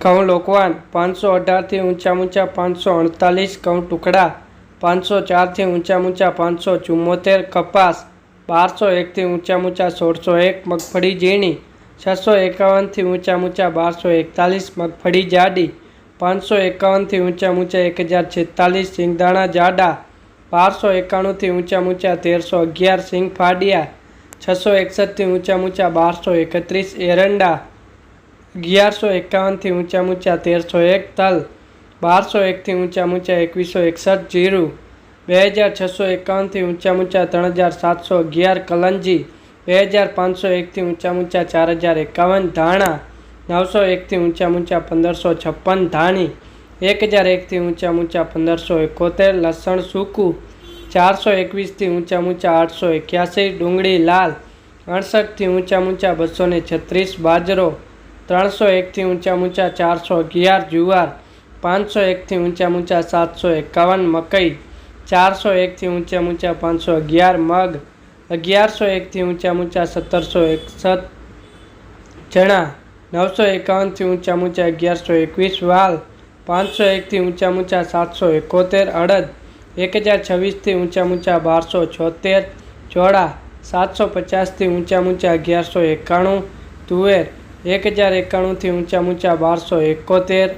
ઘઉં લોકવાન, પાંચસો અઢારથી ઊંચા ઊંચા પાંચસો અડતાલીસ ઘઉં ટુકડા, પાંચસો ચારથી ઊંચા ઊંચા પાંચસો ચુમ્મોતેર, કપાસ, બારસો એકથી ઊંચા ઊંચા સોળસો એક, મગફળી ઝીણી, છસો એકાવનથી ઊંચા ઊંચા બારસો એકતાલીસ, મગફળી જાડી, પાંચસો એકાવનથી ઊંચા ઊંચા એક હજાર છેતાલીસ, સિંગદાણા જાડા, બારસો એકાણુંથી ઊંચા ઊંચા તેરસો અગિયાર, સિંગ ફાડિયા, છસો એકસઠથી ઊંચા ઊંચા બારસો એકત્રીસ, એરંડા અગિયારસો એકાવનથી ઊંચા ઊંચા તેરસો એક તલ, બારસો એકથી ઊંચા ઊંચા એકવીસો એકસઠ જીરું, બે હજાર છસો એકાવનથી ઊંચા ઊંચા ત્રણ હજાર સાતસો અગિયાર કલંજી, બે હજાર પાંચસો એકથી ઊંચા ઊંચા ચાર હજાર એકાવન ધાણા, નવસો એકથી ઊંચા ઊંચા પંદરસો છપ્પન ધાણી, એક હજાર એકથી ઊંચા ઊંચા પંદરસો એકોતેર લસણ સૂકું, ચારસો એકવીસથી ઊંચા ઊંચા આઠસો એક્યાસી ડુંગળી લાલ, અડસઠથી ઊંચા ઊંચા બસો છત્રીસ બાજરો ત્રણસો એકથી ઊંચા ઊંચા ચારસો અગિયાર જુવાર, પાંચસો એકથી ઊંચા ઊંચા સાતસો એકાવન મકઈ, ચારસો એકથી ઊંચા ઊંચા પાંચસો અગિયાર મગ, અગિયારસો એકથી ઊંચા ઊંચા સત્તરસો એકસઠ ચણા, નવસો એકાવનથી ઊંચા ઊંચા અગિયારસો એકવીસ વાલ, પાંચસો એકથી ઊંચા ઊંચા સાતસો એકોતેર અડદ, એક હજાર છવ્વીસથી ઊંચા ઊંચા બારસો છોતેર ચોળા, સાતસો પચાસથી ઊંચા ઊંચા અગિયારસો એકાણું તુવેર એક હજાર એકાણુંથી ઊંચા ઊંચા બારસો એકોતેર